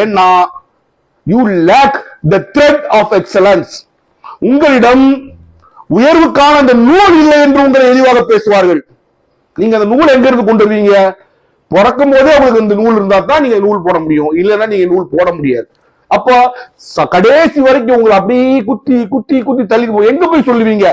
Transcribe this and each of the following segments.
ஏன்னா you lack the thread of excellence உங்களிடம் உயர்வுக்கான அந்த நூல் இல்லை என்று உங்களை எளிவாக பேசுவார்கள். நீங்க அந்த நூல் எங்க இருந்து கொண்டு வருவீங்க? பிறக்கும் போதே உங்களுக்கு இந்த நூல் இருந்தா தான் நீங்க நூல் போட முடியும். இல்லைன்னா நீங்க நூல் போட முடியாது. அப்போ கடைசி வரைக்கும் உங்களை அப்படியே குத்தி குத்தி குத்தி தள்ளி போய் எங்க போய் சொல்லுவீங்க?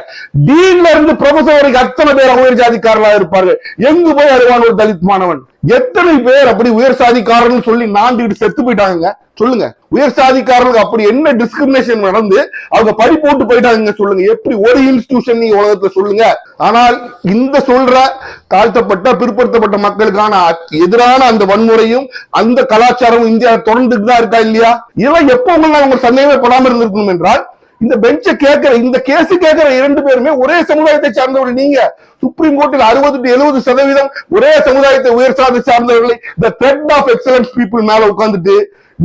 டீன்ல இருந்து ப்ரொஃபசர் வரைக்கும் அத்தனை பேர் உயர் ஜாதிக்காரர்களா இருப்பாரு எங்கு போய் அறிவான் ஒரு தலித் மாணவன்? எத்தனை பேர் அப்படி உயர் சாதிக்காரன் சொல்லி நாண்டுகிட்டு செத்து போயிட்டாங்க சொல்லுங்க. உயர் சாதிக்காரர்களுக்கு அப்படி என்ன டிஸ்கிரிமினேஷன் நடந்து அவங்க படி போட்டு போயிட்டாங்க சொல்லுங்க. எப்படி ஒரு இன்ஸ்டிடியூஷன் நீங்க உலகத்துல சொல்லுங்க. ஆனால் இந்த சொல்ற தாழ்த்தப்பட்ட பிற்படுத்தப்பட்ட மக்களுக்கான எதிரான அந்த வன்முறையும் அந்த கலாச்சாரமும் இந்தியா தொடர்ந்துட்டு தான் இருக்கா இல்லையா? இதெல்லாம் எப்போ உங்களை அவங்க சந்தேகமே படாமல் இருந்திருக்கணும் என்றால் இந்த பெஞ்ச கேட்கிற இந்த கேஸ் கேட்கிற இரண்டு பேருமே ஒரே சமுதாயத்தை சார்ந்தவர்கள். நீங்க சுப்ரீம் கோர்ட்டில் அறுபது டு எழுபது சதவீதம் ஒரே சமுதாயத்தை உயர் சாதி சார்ந்தவர்களை இந்த த்ரெட் ஆஃப் எக்ஸலன்ஸ் பீப்புள் மேல உட்கார்ந்துட்டு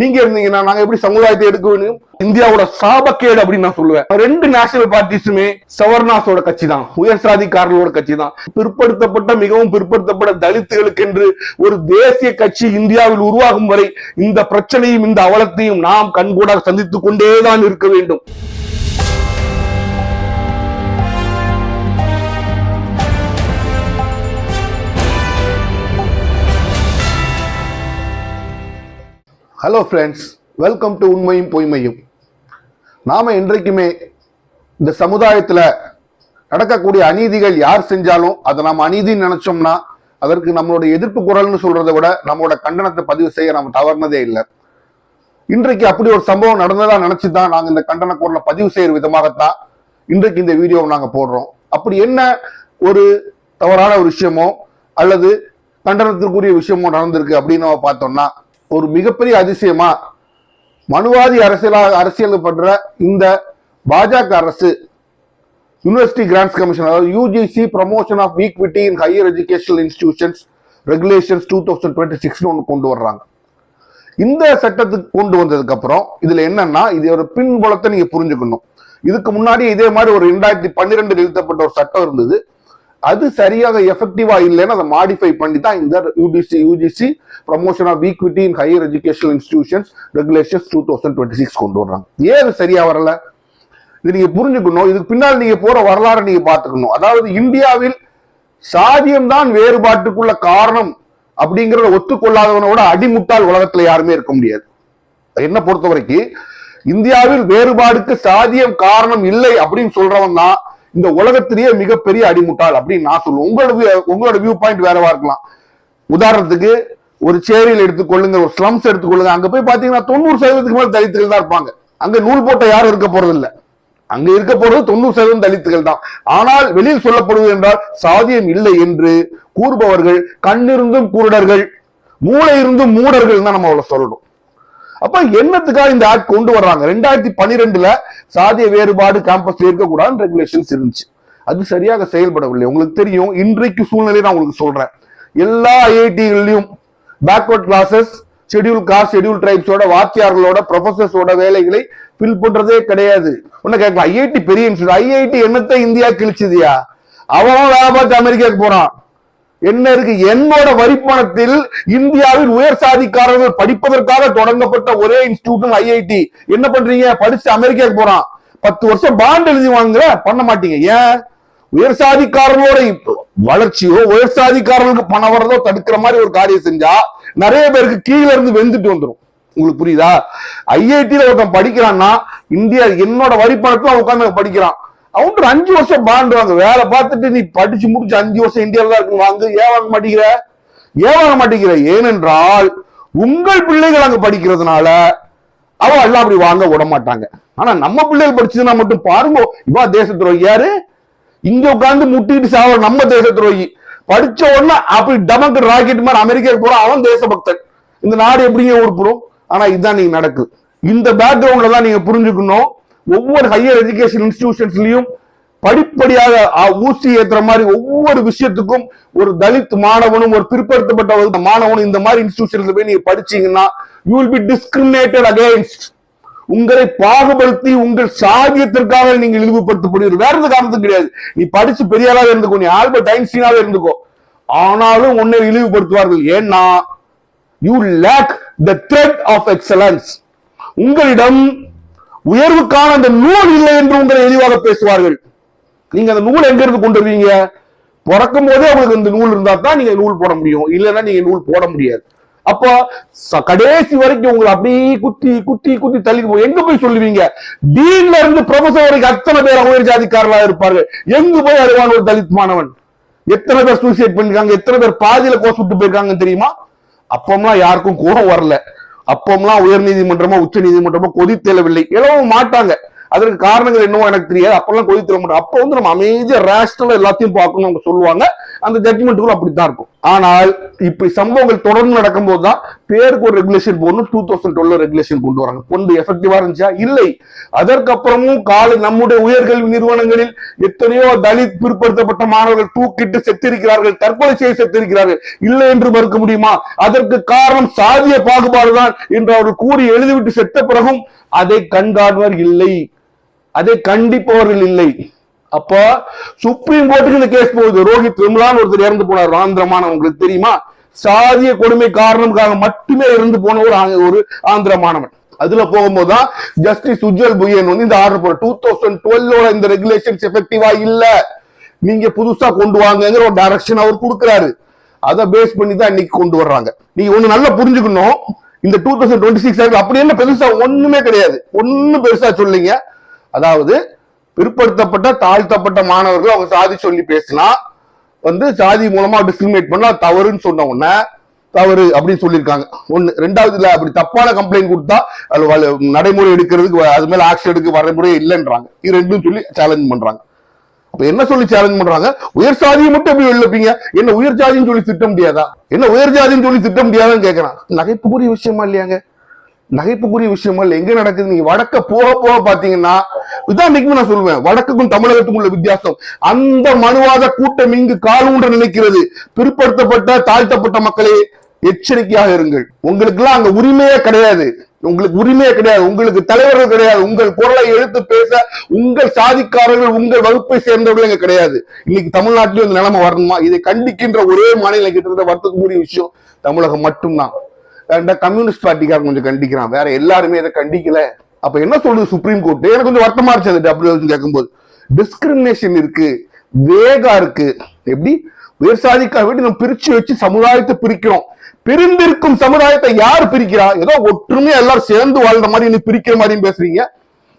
நீங்க இருந்தீங்கன்னா நாங்க எப்படி சமுதாயத்தை எடுக்க வேண்டும் இந்தியாவோட சாபக்கேடு அப்படின்னு நான் சொல்லுவேன். ரெண்டு நேஷனல் பார்ட்டிஸுமே சவர்ணாஸோட கட்சி தான் உயர் சாதிக்காரர்களோட கட்சி தான் பிற்படுத்தப்பட்ட மிகவும் பிற்படுத்தப்பட்ட தலித்துகளுக்கு என்று ஒரு தேசிய கட்சி இந்தியாவில் உருவாகும் வரை இந்த பிரச்சனையும் இந்த அவலத்தையும் நாம் கண்கூடாக சந்தித்துக் கொண்டேதான் இருக்க வேண்டும். ஹலோ ஃப்ரெண்ட்ஸ் வெல்கம் டு உண்மையும் பொய்மையும் நாம் என்றைக்குமே இந்த சமுதாயத்தில் நடக்கக்கூடிய அநீதிகள் யார் செஞ்சாலும் அதை நாம் அநீதின்னு நினைச்சோம்னா அதற்கு நம்மளுடைய எதிர்ப்பு குரல்னு சொல்றதை விட நம்மளோட கண்டனத்தை பதிவு செய்ய நம்ம தவறுனதே இல்லை. இன்றைக்கு அப்படி ஒரு சம்பவம் நடந்ததா நினச்சி தான் நாங்கள் இந்த கண்டன குரலை பதிவு செய்கிற விதமாகத்தான் இன்றைக்கு இந்த வீடியோவை நாங்கள் போடுறோம். அப்படி என்ன ஒரு தவறான ஒரு விஷயமோ அல்லது கண்டனத்திற்குரிய விஷயமோ நடந்திருக்கு அப்படின்னு நம்ம பார்த்தோம்னா ஒரு மிகப்பெரிய அதிசயமா மனுவாதி அரசியலாக அரசியல் பண்ற இந்த பாஜக அரசு யூனிவர்சிட்டி கிராண்ட்ஸ் கமிஷன் அதாவது UGC promotion of equity in higher educational institutions regulations two thousand twenty சிக்ஸ்னு ஒன்று கொண்டு வர்றாங்க. இந்த சட்டத்துக்கு கொண்டு வந்ததுக்கு அப்புறம் இதுல என்னன்னா இது ஒரு பின்புலத்தை நீங்க புரிஞ்சுக்கணும். இதுக்கு முன்னாடி இதே மாதிரி ஒரு ரெண்டாயிரத்தி பன்னிரெண்டு எழுத்தப்பட்ட ஒரு சட்டம் இருந்தது. அது சரியாக எஃபெக்டிவா இல்லைன்னு அதை மாடிஃபை பண்ணி தான் இந்த UGC UGC promotion of equity in higher educational institutions regulations two thousand twenty six கொண்டு வர்றாங்க. ஏன் இது சரியா வரல? இது நீங்க புரிஞ்சுக்கணும். இதுக்கு பின்னால் நீங்க போற வரலாறு நீங்க பாத்துக்கணும் அதாவது இந்தியாவில் சாதியம் தான் வேறுபாட்டுக்குள்ள காரணம் அப்படிங்கிறத ஒத்துக்கொள்ளாதவனோட அடிமுட்டால் உலகத்துல யாருமே இருக்க முடியாது. என்ன பொறுத்த வரைக்கும் இந்தியாவில் வேறுபாடுக்கு சாதியம் காரணம் இல்லை அப்படின்னு சொல்றவன் தான் இந்த உலகத்திலேயே மிகப்பெரிய அடிமுட்டாள் அப்படின்னு நான் சொல்லுவேன். உங்களோட உங்களோட வியூ பாயிண்ட் வேறவா இருக்கலாம். உதாரணத்துக்கு ஒரு சேரியில் எடுத்துக்கொள்ளுங்க ஒரு ஸ்லம்ஸ் எடுத்துக்கொள்ளுங்க அங்க போய் பாத்தீங்கன்னா தொண்ணூறு சதவீதத்துக்கு மேல தலித்துகள் தான் இருப்பாங்க. அங்க நூல் போட்ட யாரும் இருக்க போறது இல்ல. அங்க இருக்க போறது தொண்ணூறு சதவீதம் தலித்துகள் தான். ஆனால் வெளியில் சொல்லப்படுவது என்றால் சாதியம் இல்லை என்று கூறுபவர்கள் கண்ணிருந்தும் குருடர்கள் மூளை இருந்தும் மூடர்கள் தான் நம்ம அவ்வளவு சொல்லணும். அப்ப என்னத்துக்காக இந்த ஆக்ட் கொண்டு வர்றாங்க? ரெண்டாயிரத்தி பன்னிரெண்டுல சாதிய வேறுபாடு கேம்பஸ்ல இருக்கக்கூடாதுன்னு ரெகுலேஷன்ஸ் இருந்துச்சு. அது சரியாக செயல்படவில்லை. உங்களுக்கு தெரியும் இன்றைக்கு சூழ்நிலை நான் உங்களுக்கு சொல்றேன். எல்லா ஐஐடிகள்லயும் backward classes scheduled caste scheduled ட்ரைப்ஸோட வாத்தியார்களோட ப்ரொஃபசர்ஸோட வேலைகளை ஃபில் பண்றதே கிடையாது. ஒன்னு கேட்கலாம். ஐஐடி பெரிய இன்ஸ்டியூட் ஐஐடி என்னத்தை இந்தியா கிழிச்சதியா? அவன் வேலை பார்த்து அமெரிக்காவுக்கு போறான். என்ன இருக்கு? என்னோட வரிப்பணத்தில் இந்தியாவில் உயர் சாதிக்காரர்கள் படிப்பதற்காக தொடங்கப்பட்ட ஒரே இன்ஸ்டிடியூட் ஐஐடி என்ன பண்றீங்க? படிச்சு அமெரிக்காவுக்கு போறான். பத்து வருஷம் பாண்ட் எழுதி வாங்குற பண்ண மாட்டீங்க. ஏன்? உயர் சாதிக்காரர்களோட வளர்ச்சியோ உயர் சாதிக்காரர்களுக்கு பணம் வரதோ தடுக்கிற மாதிரி ஒரு காரியம் செஞ்சா நிறைய பேருக்கு கீழே இருந்து வெந்துட்டு வந்துடும் உங்களுக்கு புரியுதா? ஐஐடியில ஒருத்தன் படிக்கிறான்னா இந்தியா என்னோட வரிப்பணத்தை அவன் உட்காந்து படிக்கிறான். அவங்க ஒரு அஞ்சு வருஷம் பாண்டு வாங்க. வேலை பார்த்துட்டு நீ படிச்சு முடிச்சு அஞ்சு வருஷம் இந்தியாவில் தான் இருக்கு வாங்க ஏன் வாங்க மாட்டேங்கிற? ஏன் வாங்க மாட்டேங்கிற? ஏனென்றால் உங்கள் பிள்ளைகள் அங்க படிக்கிறதுனால அவன் எல்லாம் அப்படி வாங்க விட மாட்டாங்க. ஆனா நம்ம பிள்ளைகள் படிச்சதுன்னா மட்டும் பாருங்க. இவா தேச துரோகி யாரு? இங்க உட்காந்து முட்டிட்டு சாவர நம்ம தேச துரோகி படிச்ச உடனே அப்படி டமக்கு ராக்கெட் மாதிரி அமெரிக்காவுக்கு போறான் அவன் தேசபக்தன். இந்த நாடு எப்படிங்க உருப்புறோம் ஆனா இதுதான் நீங்க நடக்குது. இந்த பேக்ரவுண்ட்ல தான் நீங்க புரிஞ்சுக்கணும். ஒவ்வொரு ஹையர் எஜுகேஷன் இன்ஸ்டிடியூஷன்ஸ்லயும் படிப்படியாக ஊசி ஏத்துற மாதிரி ஒவ்வொரு விஷயத்துக்கும் ஒரு தலித் மாணவனும் ஒரு பிற்படுத்தப்பட்ட ஒரு மாணவனும் இந்த மாதிரி இன்ஸ்டிடியூஷன்ல போய் நீங்க படிச்சீங்கன்னா you will be discriminated against உங்களை பாகுபடுத்தி உங்கள் சாதியத்திற்காக நீங்கள் இழிவுபடுத்தப்படுவீர்கள். வேற எந்த காரணத்துக்கு கிடையாது. நீ படிச்சு பெரியாராக இருந்துக்கோ நீ ஆல்பர்ட் ஐன்ஸ்டீனாவே இருந்துக்கோ. ஆனாலும் உன்னை இழிவுபடுத்துவார்கள். ஏன்னா you lack the thread of excellence உங்களிடம் உயர்வுக்கான அந்த நூல் இல்லை என்று உங்களை எளிவாக பேசுவார்கள். நீங்க அந்த நூல் எங்க இருந்து கொண்டு வருவீங்க? பிறக்கும் போதே உங்களுக்கு இந்த நூல் இருந்தா தான் நீங்க நூல் போட முடியும். இல்லைன்னா நீங்க நூல் போட முடியாது. அப்போ கடைசி வரைக்கும் உங்களை அப்படியே குத்தி குத்தி குத்தி தள்ளி போய் எங்க போய் சொல்லுவீங்க? டீன்ல இருந்து ப்ரொஃபசர் வரைக்கும் அத்தனை பேர் உயர் ஜாதிக்காரர்களா இருப்பார்கள். எங்கு போய் அறிவான் ஒரு தலித் மாணவன்? எத்தனை பேர் சூசைட் பண்ணிருக்காங்க? எத்தனை பேர் பாதியில கோஸ் விட்டு போயிருக்காங்கன்னு தெரியுமா? அப்பம்லாம் யாருக்கும் கோபம் வரல. அப்பம்லாம் உயர் நீதிமன்றமோ உச்ச நீதிமன்றமோ கொதித்தெழவில்லை எழவும் மாட்டாங்க. அதற்கு காரணங்கள் என்னவோ எனக்கு தெரியாது. அப்பெல்லாம் கொதித்தெழ மாட்டோம் அப்போ வந்து நம்ம அமைதியா ரேஷனலா எல்லாத்தையும் பார்க்கணும் அவங்க சொல்லுவாங்க. அந்த ஜட்மெண்ட்டுக்குள்ள அப்படித்தான் இருக்கும். ஆனால் இப்படி சம்பவங்கள் தொடர்ந்து நடக்கும்போது தான் பேருக்கு ஒரு ரெகுலேஷன் போடணும் டூ தௌசண்ட் டுவெல் ரெகுலேஷன் கொண்டு வராங்க. கொண்டு எஃபெக்டிவா இருந்துச்சா? இல்லை. அதற்கப்புறமும் காலை நம்முடைய உயர்கல்வி நிறுவனங்களில் எத்தனையோ தலித் பிற்படுத்தப்பட்ட மாணவர்கள் தூக்கிட்டு செத்திருக்கிறார்கள் தற்கொலை செய்ய செத்திருக்கிறார்கள். இல்லை என்று மறுக்க முடியுமா? அதற்கு காரணம் சாதிய பாகுபாடுதான் என்று அவர்கள் கூறி எழுதிவிட்டு செத்த பிறகும் அதை கண்காணுவர் இல்லை. அதை கண்டிப்பவர்கள் இல்லை. அப்போ சுப்ரீம் கோர்ட்டுக்கு இந்த கேஸ் போகுது. ரோஹித் விமலான் ஒருத்தர் இறந்து போனார். ஆந்திரமான உங்களுக்கு தெரியுமா? சாதிய கொடுமை காரணமுக்காக மட்டுமே இருந்து போன ஒரு ஒரு ஆந்திர மாணவன். அதுல போகும்போது தான் ஜஸ்டிஸ் உஜ்வல் புயன் வந்து இந்த ஆர்டர் போட. டூ தௌசண்ட் டுவெல்லோட இந்த ரெகுலேஷன்ஸ் எஃபெக்டிவா இல்ல. நீங்க புதுசா கொண்டு வாங்கங்கிற ஒரு டைரக்ஷன் அவர் கொடுக்குறாரு. அதை பேஸ் பண்ணி தான் இன்னைக்கு கொண்டு வர்றாங்க. நீங்க ஒண்ணு நல்லா புரிஞ்சுக்கணும். இந்த டூ தௌசண்ட் டுவெண்ட்டி சிக்ஸ் அப்படி என்ன பெருசா ஒண்ணுமே கிடையாது. ஒண்ணும் பெருசா சொல்லிங்க. அதாவது பிற்படுத்தப்பட்ட தாழ்த்தப்பட்ட மாணவர்கள் அவங்க சாதி சொல்லி பேசினா வந்து சாதி மூலமா டிஸ்கிரிமினேட் பண்ணா தவறுன்னு சொன்ன உடனே தவறு அப்படின்னு சொல்லியிருக்காங்க. ஒண்ணு ரெண்டாவதுல அப்படி தப்பான கம்ப்ளைண்ட் கொடுத்தா அது நடைமுறை எடுக்கிறதுக்கு அது மேல ஆக்ஷன் எடுக்க வரைமுறை இல்லைன்றாங்க. இது ரெண்டும் சொல்லி சேலஞ்ச் பண்றாங்க. அப்ப என்ன சொல்லி சேலஞ்ச் பண்றாங்க? உயர் சாதியை மட்டும் எப்படி எழுப்பீங்க என்ன உயர் ஜாதின்னு சொல்லி திட்ட முடியாதா? என்ன உயர் ஜாதின்னு சொல்லி திட்ட முடியாதான்னு கேட்கறான் நகைப்புக்குரிய விஷயமா இல்லையாங்க? நகைப்புக்குரிய விஷயங்கள் எங்க நடக்குது? நீங்க வடக்க போக போக பாத்தீங்கன்னா இதான் இன்னைக்கு நான் சொல்லுவேன் வடக்குக்கும் தமிழகத்துக்கும் உள்ள வித்தியாசம். அந்த மனுவாத கூட்டம் இங்கு காலூன்ற நினைக்கிறது பிற்படுத்தப்பட்ட தாழ்த்தப்பட்ட மக்களே எச்சரிக்கையாக இருங்கள். உங்களுக்கு எல்லாம் அங்க உரிமையே கிடையாது. உங்களுக்கு உரிமையே கிடையாது. உங்களுக்கு தலைவர்கள் கிடையாது. உங்கள் குரலை எழுத்து பேச உங்கள் சாதிக்காரர்கள் உங்கள் வகுப்பை சேர்ந்தவர்கள் இங்க கிடையாது. இன்னைக்கு தமிழ்நாட்டிலும் இந்த நிலைமை வரணுமா? இதை கண்டிக்கின்ற ஒரே மாநிலம் கிட்டத்தட்ட வருத்தக்கூடிய விஷயம் தமிழகம் மட்டும்தான். இந்த கம்யூனிஸ்ட் பார்ட்டிக்காக கொஞ்சம் கண்டிக்கிறான். வேற எல்லாருமே இதை கண்டிக்கல. அப்ப என்ன சொல்லுது சுப்ரீம் கோர்ட் எனக்கு கொஞ்சம் வருத்தமா இருந்துச்சு அந்த டபிள்யூ கேட்கும்போது டிஸ்கிரிமினேஷன் இருக்கு. வேகா இருக்கு. எப்படி? உயர் சாதிக்காக வேண்டி நம்ம பிரிச்சு வச்சு சமுதாயத்தை பிரிக்கிறோம். பிரிந்திருக்கும் சமுதாயத்தை யார் பிரிக்கிறா? ஏதோ ஒற்றுமையா எல்லாரும் சேர்ந்து வாழ்ந்த மாதிரி பிரிக்கிற மாதிரியும் பேசுறீங்க.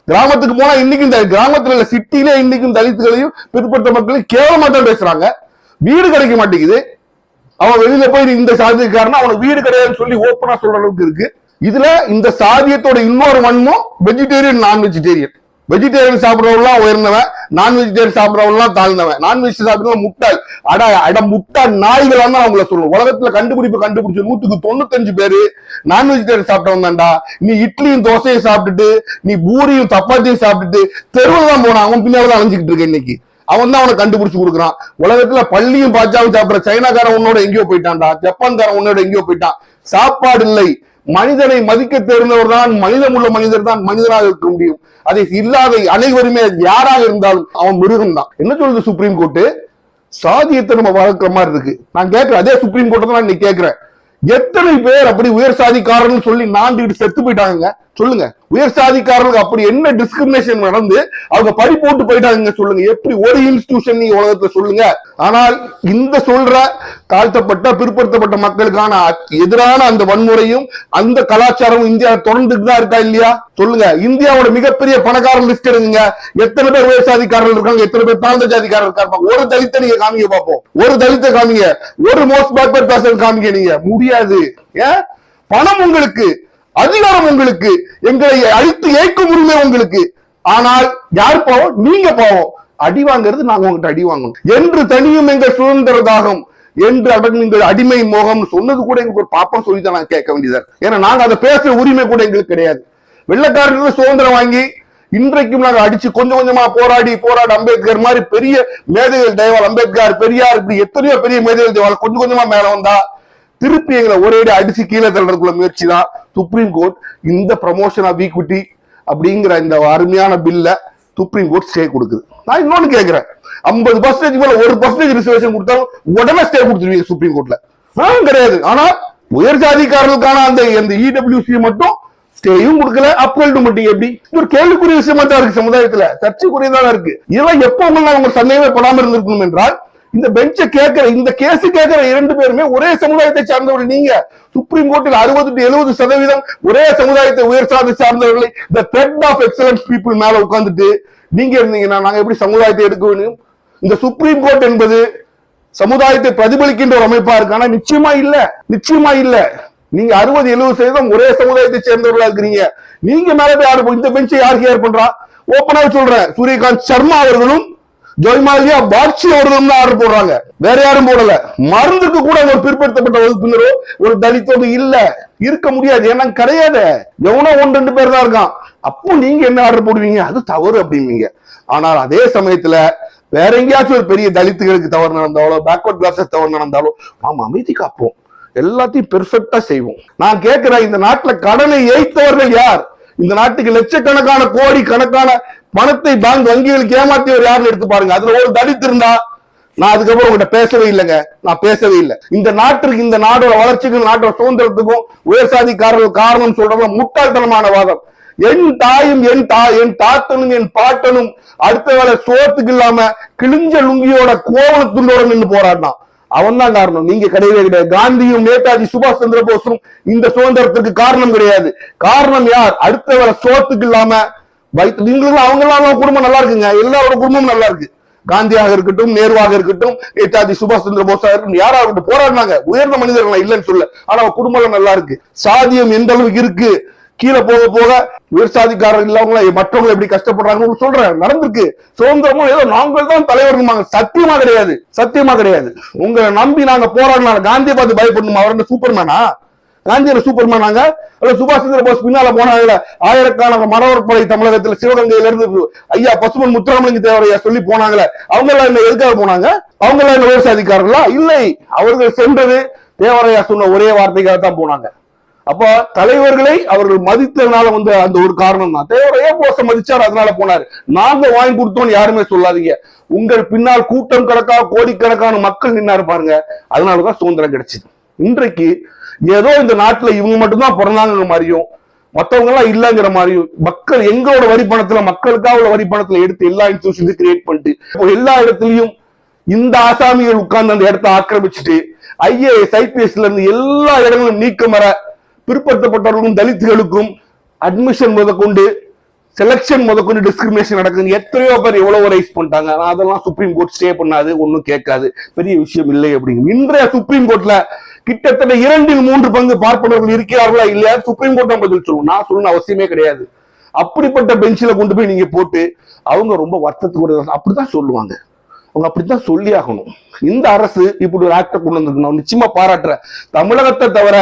கிராமத்துக்கு போனா இன்னைக்கு இந்த கிராமத்துல இல்ல சிட்டிலே இன்னைக்கும் தலித்துகளையும் பிற்பட்ட மக்களையும் கேவலமா தான் பேசுறாங்க. வீடு கிடைக்க மாட்டேங்குது. அவன் வெளியில போய் இந்த சாதிக்காரனா அவனுக்கு வீடு கிடையாதுன்னு சொல்லி ஓப்பனா சொல்ற அளவுக்கு இருக்கு. இதுல இந்த சாதியத்தோட இன்னொரு வன்மம் வெஜிடேரியன் நான் வெஜிடேரியன் வெஜிடேரியன் சாப்பிடுறவங்களாம் உயர்ந்தவன் நான் வெஜிடேரியன் சாப்பிடுறவங்களாம் தாழ்ந்தவன். நான் வெஜ் சாப்பிடுறவங்க முட்டாள். அட அட முட்டாள் நாய்களா தான் அவங்கள சொல்லணும் உலகத்துல கண்டுபிடிப்பு கண்டுபிடிச்ச நூத்துக்கு தொண்ணூத்தஞ்சு பேரு நான் வெஜிடேரியன் சாப்பிட்டவன் தான்டா. நீ இட்லியும் தோசையும் சாப்பிட்டுட்டு நீ பூரியும் சப்பாத்தியும் சாப்பிட்டுட்டு தெருவில் தான் போனான். அவன் பின்னால தான் அலைஞ்சிக்கிட்டு இருக்க இன்னைக்கு. அவன் தான் அவனை கண்டுபிடிச்சு கொடுக்குறான். உலகத்துல பள்ளியும் பாஜாவும் சாப்பிடுற சைனாக்காரன் உன்னோட எங்கேயோ போயிட்டான்டா. ஜப்பான்காரன் உன்னோட எங்கேயோ போயிட்டான். சாப்பாடு இல்லை. மனிதனை மதிக்க தெரிந்தவர் தான் மனிதம் உள்ள மனிதர் தான் மனிதனாக இருக்க முடியும். அதை இல்லாத அனைவருமே யாராக இருந்தாலும் அவன் மிருகம் தான். என்ன சொல்றது சுப்ரீம் கோர்ட்டு சாதியத்தை நம்ம வளர்க்குற மாதிரி இருக்கு. நான் கேட்கிறேன் அதே சுப்ரீம் கோர்ட்டை தான் இன்னைக்கு கேட்கிறேன். எத்தனை பேர் அப்படி உயர் சாதிக்காரன்னு சொல்லி நாண்டுகிட்டு செத்து போயிட்டாங்க சொல்லுங்க. உயர் சாதிக்காரர்களுக்கு அப்படி என்ன டிஸ்கிரிமினேஷன் நடந்து அவங்க படி போட்டு போயிட்டாங்க சொல்லுங்க. எப்படி ஒரு இன்ஸ்டிடியூஷன் நீங்க உலகத்துல சொல்லுங்க. ஆனால் இந்த சொல்ற தாழ்த்தப்பட்ட பிற்படுத்தப்பட்ட மக்களுக்கான எதிரான அந்த வன்முறையும் அந்த கலாச்சாரமும் இந்தியா தொடர்ந்துட்டு தான் இருக்கா இல்லையா? சொல்லுங்க. இந்தியாவோட மிகப்பெரிய பணக்காரர் லிஸ்ட் எடுங்க. எத்தனை பேர் உயர் சாதிக்காரர்கள் இருக்காங்க? எத்தனை பேர் தாழ்ந்த சாதிக்காரர் இருக்காங்க? ஒரு தலித்தை நீங்க காமிங்க பார்ப்போம் ஒரு தலித்தை காமிங்க. ஒரு மோஸ்ட் பேக்வர்ட் பர்சன் காமிங்க நீங்க. முடியாது. ஏன்? பணம் உங்களுக்கு. அதிகாரம் உங்களுக்கு எங்களை அழித்து ஏற்கும் உரிமை உங்களுக்கு. ஆனால் யார் பாவம்? நீங்க பாவம். அடி வாங்குறது நாங்க உங்ககிட்ட அடி வாங்கணும். என்று தனியும் எங்கள் சுதந்திர தாகம் என்று அடங்கும் எங்கள் அடிமை மோகம் சொன்னது கூட எங்களுக்கு ஒரு பாப்பம் சொல்லி தான் நான் கேட்க வேண்டியதா? ஏன்னா நாங்க அதை பேசுற உரிமை கூட எங்களுக்கு கிடையாது. வெள்ளக்காரர்கள் சுதந்திரம் வாங்கி இன்றைக்கும் நாங்க அடிச்சு கொஞ்சம் கொஞ்சமா போராடி போராடி அம்பேத்கர் மாதிரி பெரிய மேதைகள் தேவால் அம்பேத்கர் பெரியார் இப்படி எத்தனையோ பெரிய மேதைகள் தேவால் கொஞ்சம் கொஞ்சமா மேல வந்தா திருப்பி எங்களை ஒரே அடிச்சு கீழே தள்ளுறதுக்குள்ள முயற்சி தான் சுப்ரீம் கோர்ட் இந்த ப்ரமோஷன் ஆஃப் ஈக்விட்டி அப்படிங்கிற இந்த அருமையான பில்ல சுப்ரீம் கோர்ட் ஸ்டே கொடுக்குது. நான் இன்னொன்னு கேட்கிறேன். ஐம்பது பர்சன்டேஜ் மேல ஒரு பர்சன்டேஜ் ரிசர்வேஷன் கொடுத்தாலும் உடனே ஸ்டே கொடுத்துருவீங்க சுப்ரீம் கோர்ட்ல கிடையாது. ஆனா உயர் ஜாதிக்காரர்களுக்கான அந்த அந்த இடபிள்யூசி மட்டும் ஸ்டேயும் கொடுக்கல அப்கல்டு மட்டும் எப்படி? ஒரு கேள்விக்குரிய விஷயமா தான் இருக்கு சமுதாயத்துல. சர்ச்சைக்குரியதான் இருக்கு. இதெல்லாம் எப்ப உங்களுக்கு அவங்க சந்தேகமே படாமல் இருந்திருக்கணும் என்றால் இந்த பெஞ்சை கேட்கிற இந்த கேஸ் கேட்கிற இரண்டு பேருமே ஒரே சமுதாயத்தை சார்ந்தவர்கள். நீங்க சுப்ரீம் கோர்ட்டில் அறுபது டு எழுபது சதவீதம் ஒரே சமுதாயத்தை உயர் சாதி சார்ந்தவர்களை இந்த த்ரெட் ஆஃப் எக்ஸலன்ஸ் பீப்புள் மேல உட்காந்துட்டு நீங்க இருந்தீங்கன்னா நாங்க எப்படி சமுதாயத்தை எடுக்க வேண்டும்? இந்த சுப்ரீம் கோர்ட் என்பது சமுதாயத்தை பிரதிபலிக்கின்ற ஒரு அமைப்பா இருக்கு. ஆனா நிச்சயமா இல்ல. நிச்சயமா இல்ல. நீங்க அறுபது எழுபது சதவீதம் ஒரே சமுதாயத்தை சேர்ந்தவர்களா இருக்கிறீங்க. நீங்க மேல போய் ஆர்டர் இந்த பெஞ்சை யார் கேர் பண்றா? ஓப்பனா சொல்றேன். சூரியகாந்த் சர்மா அவர்களும் ஜோய்மாலியா பாட்சி அவர்களும் தான் ஆர்டர் போடுறாங்க. வேற யாரும் போடல. மருந்துக்கு கூட ஒரு பிற்படுத்தப்பட்ட வகுப்பினரோ ஒரு தலித்தோடு இல்ல. இருக்க முடியாது. ஏன்னா கிடையாது. எவனோ ஒன்று ரெண்டு பேர் தான் இருக்கான். அப்போ நீங்க என்ன ஆர்டர் போடுவீங்க? அது தவறு அப்படிம்பீங்க. ஆனால் அதே சமயத்துல வேற எங்கேயாச்சும் ஒரு பெரிய தலித்துகளுக்கு தவறு நடந்தாலோ பேக்வர்ட் கிளாஸஸ் தவறு நடந்தாலோ நாம் அமைதி காப்போம். எல்லாத்தையும் பெர்ஃபெக்டா செய்வோம். நான் கேட்கிறேன் இந்த நாட்டுல கடனை ஏய்த்தவர்கள் யார்? இந்த நாட்டுக்கு லட்சக்கணக்கான கோடி கணக்கான பணத்தை பேங்க் வங்கிகளுக்கு ஏமாத்தியவர் யாருன்னு எடுத்து பாருங்க. அதுல ஒரு தடித்து இருந்தா நான் அதுக்கப்புறம் உங்ககிட்ட பேசவே இல்லைங்க. நான் பேசவே இல்லை. இந்த நாட்டிற்கு இந்த நாடோட வளர்ச்சிக்கும் நாட்டோட சுதந்திரத்துக்கும் உயர் சாதிக்காரர்கள் காரணம் சொல்றது முட்டாள்தனமான வாதம். என் தாயும் என் தா என் தாத்தனும் என் பாட்டனும் அடுத்த வேலை சோத்துக்கு இல்லாம கிழிஞ்ச லுங்கியோட கோவணத்துண்டோட நின்று போராடினான். அவன் தான் காரணம். நீங்க கிடையவே கிடையாது. காந்தியும் நேதாஜி சுபாஷ் சந்திர போஸும் இந்த சுதந்திரத்துக்கு காரணம் கிடையாது. காரணம் யார்? அடுத்த வேலை சோத்துக்கு இல்லாம வைத்து நீங்களும் அவங்க எல்லாம் குடும்பம் நல்லா இருக்குங்க. எல்லாரோட குடும்பமும் நல்லா இருக்கு. காந்தியாக இருக்கட்டும் நேருவாக இருக்கட்டும் நேதாஜி சுபாஷ் சந்திர போஸாக இருக்கட்டும் யாரா இருக்கட்டும் போராடினாங்க. உயர்ந்த மனிதர்கள் இல்லைன்னு சொல்ல ஆனா அவங்க குடும்பம் நல்லா இருக்கு. சாதியம் எந்த அளவுக்கு இருக்கு? கீழே போக போக உயர் சாதிக்காரர் இல்லாம மற்றவங்க எப்படி கஷ்டப்படுறாங்கன்னு சொல்றேன். நடந்திருக்கு. சுதந்திரமும் ஏதோ நாங்கள் தான் தலைவர் சத்தியமா கிடையாது. சத்தியமா கிடையாது. உங்களை நம்பி நாங்க போராடினாங்க. காந்தியை பார்த்து பயப்படணுமா? அவர் சூப்பர் சூப்பர்மேனா காந்தியில சூப்பர்மேனாங்க அல்ல சுபாஷ் சந்திர போஸ் பின்னால போனாங்கல்ல ஆயிரக்கணக்கான மரவர் படை தமிழகத்துல சிவகங்கையில இருந்து ஐயா பசுமன் முத்துராமலிங்க தேவரையா சொல்லி போனாங்கல்ல அவங்க எல்லாம் என்ன எதுக்காக போனாங்க? அவங்க எல்லாம் என்ன விவசாயிக்காரர்களா இல்லை. அவர்கள் சென்றது தேவரையா சொன்ன ஒரே வார்த்தைக்காக தான் போனாங்க. அப்போ தலைவர்களை அவர்கள் மதித்ததுனால வந்து அந்த ஒரு காரணம் தான் தேவரையா போச மதிச்சார் அதனால போனாரு. நாங்க வாங்கி கொடுத்தோம்னு யாருமே சொல்லாதீங்க. உங்கள் பின்னால் கூட்டம் கணக்கா கோடிக்கணக்கான மக்கள் நின்னாரு பாருங்க. அதனாலதான் சுதந்திரம் கிடைச்சது. இன்றைக்கு ஏதோ இந்த நாட்டுல இவங்க மட்டும்தான் பிறந்தாங்கிற மாதிரியும் மத்தவங்க எல்லாம் இல்லங்கிற மாதிரியும் மக்கள் எங்களோட வரி பணத்துல மக்களுக்காக உள்ள வரி பணத்துல எடுத்து எல்லா இன்ஸ்டியூஷன் கிரியேட் பண்ணிட்டு எல்லா இடத்துலயும் இந்த ஆசாமிகள் உட்கார்ந்து அந்த இடத்த ஆக்கிரமிச்சுட்டு ஐஏஎஸ் ஐபிஎஸ்ல இருந்து எல்லா இடங்களும் நீக்கம் வர பிற்படுத்தப்பட்டவர்களுக்கும் தலித்துகளுக்கும் அட்மிஷன் முதற்கொண்டு செலக்ஷன் முதற்கொண்டு டிஸ்கிரிமினேஷன் நடக்குது எத்தனையோ பேர் எவ்வளவு ரைஸ் பண்ணிட்டாங்க. ஆனா அதெல்லாம் சுப்ரீம் கோர்ட் ஸ்டே பண்ணாது ஒன்றும் கேட்காது. பெரிய விஷயம் இல்லை அப்படிங்க இன்றைய சுப்ரீம் கோர்ட்ல கிட்டத்தட்ட இரண்டில் மூன்று பங்கு பார்ப்பனர்கள் இருக்கிறார்களா இல்லையா? சுப்ரீம் கோர்ட் தான் பதில் சொல்லுவோம் நான் சொல்லணும் அவசியமே கிடையாது. அப்படிப்பட்ட பெஞ்சில கொண்டு போய் நீங்க போட்டு அவங்க ரொம்ப வருத்தத்துக்கு அப்படிதான் சொல்லுவாங்க. அவங்க அப்படித்தான் சொல்லி ஆகணும் இந்த அரசு இப்படி ஒரு ஆக்டை கொண்டு வந்திருக்கு நான் நிச்சயமா பாராட்டுறேன். தமிழகத்தை தவிர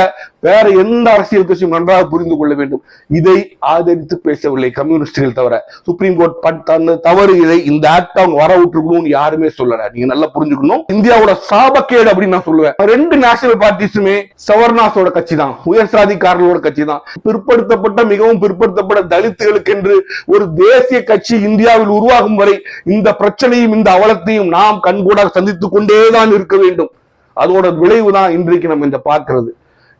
வேற எந்த அரசியல் கட்சியும் நன்றாக புரிந்து கொள்ள வேண்டும். இதை ஆதரித்து பேசவில்லை கம்யூனிஸ்டுகள் தவிர. சுப்ரீம் கோர்ட் தவறு இதை இந்த ஆக்ட் அவங்க வர விட்டுருக்கணும்னு யாருமே சொல்லல. நீங்க நல்லா புரிஞ்சுக்கணும். இந்தியாவோட சாபக்கேடு அப்படின்னு நான் சொல்லுவேன். ரெண்டு நேஷனல் பார்ட்டிஸுமே சவர்ணாஸோட கட்சி தான் உயர் சாதிக்காரர்களோட கட்சி தான் பிற்படுத்தப்பட்ட மிகவும் பிற்படுத்தப்பட்ட தலித்துகளுக்கு என்று ஒரு தேசிய கட்சி இந்தியாவில் உருவாகும் வரை இந்த பிரச்சனையும் இந்த அவலத்தையும் நாம் கண்கூடாக சந்தித்துக் கொண்டு கொண்டேதான் இருக்க வேண்டும். அதோட விளைவு தான் இன்றைக்கு நம்ம இந்த பார்க்கிறது.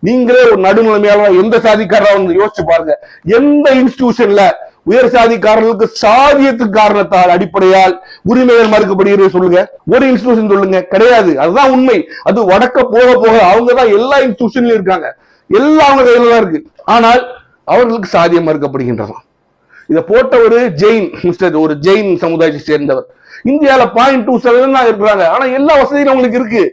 நீங்களே ஒரு நடுநிலைமையாளர் எந்த சாதிக்காரரா வந்து யோசிச்சு பாருங்க. எந்த இன்ஸ்டிடியூஷன்ல உயர் சாதிக்காரர்களுக்கு சாதியத்துக்கு காரணத்தால் அடிப்படையால் உரிமைகள் மறுக்கப்படுகிறது சொல்லுங்க. ஒரு இன்ஸ்டிடியூஷன் சொல்லுங்க. கிடையாது. அதுதான் உண்மை. அது வடக்க போக போக அவங்க தான் எல்லா இன்ஸ்டிடியூஷன்லயும் இருக்காங்க. எல்லாம் அவங்க கையில தான் இருக்கு. ஆனால் அவர்களுக்கு சாதியம் மறுக்கப்படுகின்றதாம் இதை போட்டவர் ஜெயின் மிஸ்டர் ஒரு ஜெயின் சமுதாயத்தை சேர்ந்தவர். இந்தியால பாயிண்ட் டூ செவன் தான் இருக்கிறாங்க. ஆனா எல்லா வசதியும் அவங்களுக்கு இருக்கு.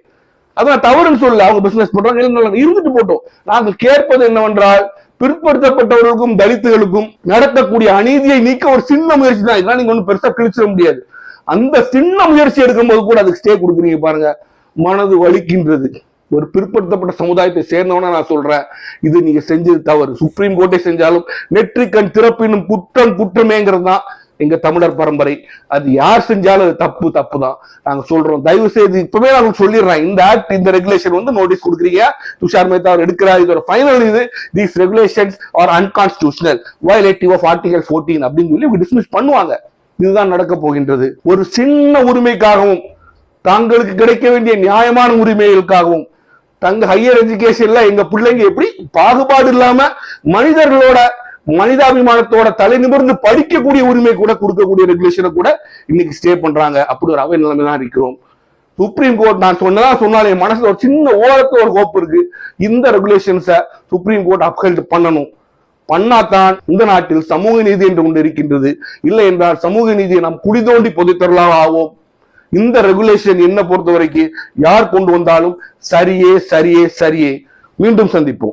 அதான் தவறுன்னு சொல்லல. அவங்க பிசினஸ் பண்றாங்க இருந்துட்டு போட்டோம். நாங்கள் கேட்பது என்னவென்றால் பிற்படுத்தப்பட்டவர்களுக்கும் தலித்துகளுக்கும் நடத்தக்கூடிய அநீதியை நீக்க ஒரு சின்ன முயற்சி தான். இதெல்லாம் நீங்க ஒன்றும் பெருசா கிழிச்சிட முடியாது. அந்த சின்ன முயற்சி எடுக்கும்போது கூட அதுக்கு ஸ்டே கொடுக்குறீங்க பாருங்க. மனது வலிக்கின்றது. ஒரு பிற்படுத்தப்பட்ட சமுதாயத்தை சேர்ந்தவன நான் சொல்றேன். இது நீங்க செஞ்சது தவறு. சுப்ரீம் கோர்ட்டை செஞ்சாலும் நெற்றிக்கண் திறப்பினும் குற்றம் குற்றமேங்கிறது தான் எங்க தமிழர் பரம்பரை. அது யார் செஞ்சாலும் அது தப்பு தப்பு தான் நாங்க சொல்றோம். தயவு செய்து இப்பவே நாங்க சொல்லிடுறேன். இந்த ஆக்ட் இந்த ரெகுலேஷன் வந்து நோட்டீஸ் கொடுக்குறீங்க. துஷார் மேத்தா அவர் எடுக்கிறார் இதோட ஃபைனல் இது. These regulations are unconstitutional violative of article fourteen அப்படின்னு சொல்லி டிஸ்மிஸ் பண்ணுவாங்க. இதுதான் நடக்க போகின்றது. ஒரு சின்ன உரிமைக்காகவும் தாங்களுக்கு கிடைக்க வேண்டிய நியாயமான உரிமைகளுக்காகவும் தங்க ஹையர் எஜுகேஷன்ல எங்க பிள்ளைங்க எப்படி பாகுபாடு இல்லாம மனிதர்களோட மனிதாபிமானத்தோட தலை நிமிர்ந்து படிக்கக்கூடிய உரிமை கூட கொடுக்கக்கூடிய ரெகுலேஷனை கூட இன்னைக்கு ஸ்டே பண்றாங்க. அப்படி ஒரு அவை நிலைமை தான் இருக்கிறோம். சுப்ரீம் கோர்ட் நான் சொன்னதா சொன்னாலே என் மனசுல ஒரு சின்ன ஓரத்துல ஒரு கோப்பு இருக்கு. இந்த ரெகுலேஷன்ஸை சுப்ரீம் கோர்ட் அப்ஹெல்ட் பண்ணணும். பண்ணாதான் இந்த நாட்டில் சமூக நீதி என்று ஒன்று இருக்கின்றது. இல்லை என்றால் சமூக நீதியை நாம் குடி தோண்டி ஆவோம். இந்த ரெகுலேஷன் என்ன பொறுத்த வரைக்கும் யார் கொண்டு வந்தாலும் சரியே சரியே சரியே. மீண்டும் சந்திப்போம்.